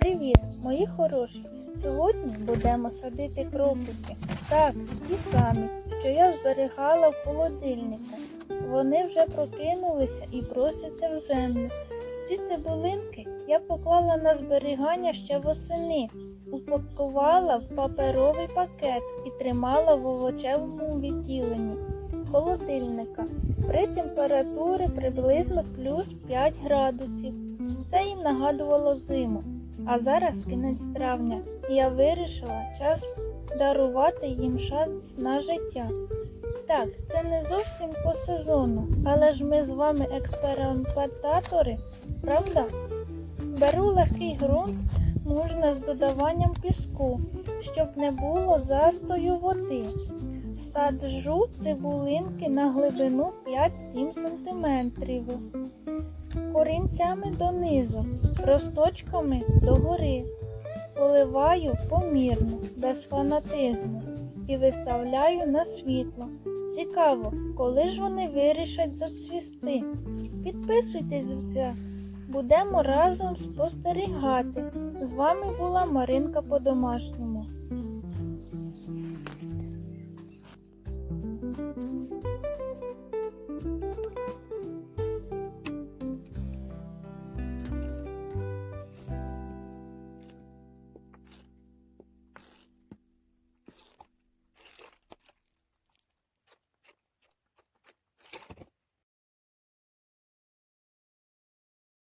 Привіт, мої хороші! Сьогодні будемо садити крокуси. Так, ті самі, що я зберігала в холодильнику. Вони вже прокинулися і просяться в землю. Ці цибулинки я поклала на зберігання ще восени, упакувала в паперовий пакет і тримала в овочевому відділенні холодильника при температурі приблизно плюс 5 градусів. Це їм нагадувало зиму. А зараз кінець травня, і я вирішила час дарувати їм шанс на життя. Так, це не зовсім по сезону, але ж ми з вами експериментатори, правда? Беру легкий ґрунт, можна з додаванням піску, щоб не було застою води. Саджу цибулинки на глибину 5-7 см, корінцями донизу, росточками догори. Поливаю помірно, без фанатизму і виставляю на світло. Цікаво, коли ж вони вирішать зацвісти. Підписуйтесь, будемо разом спостерігати. З вами була Маринка по-домашньому.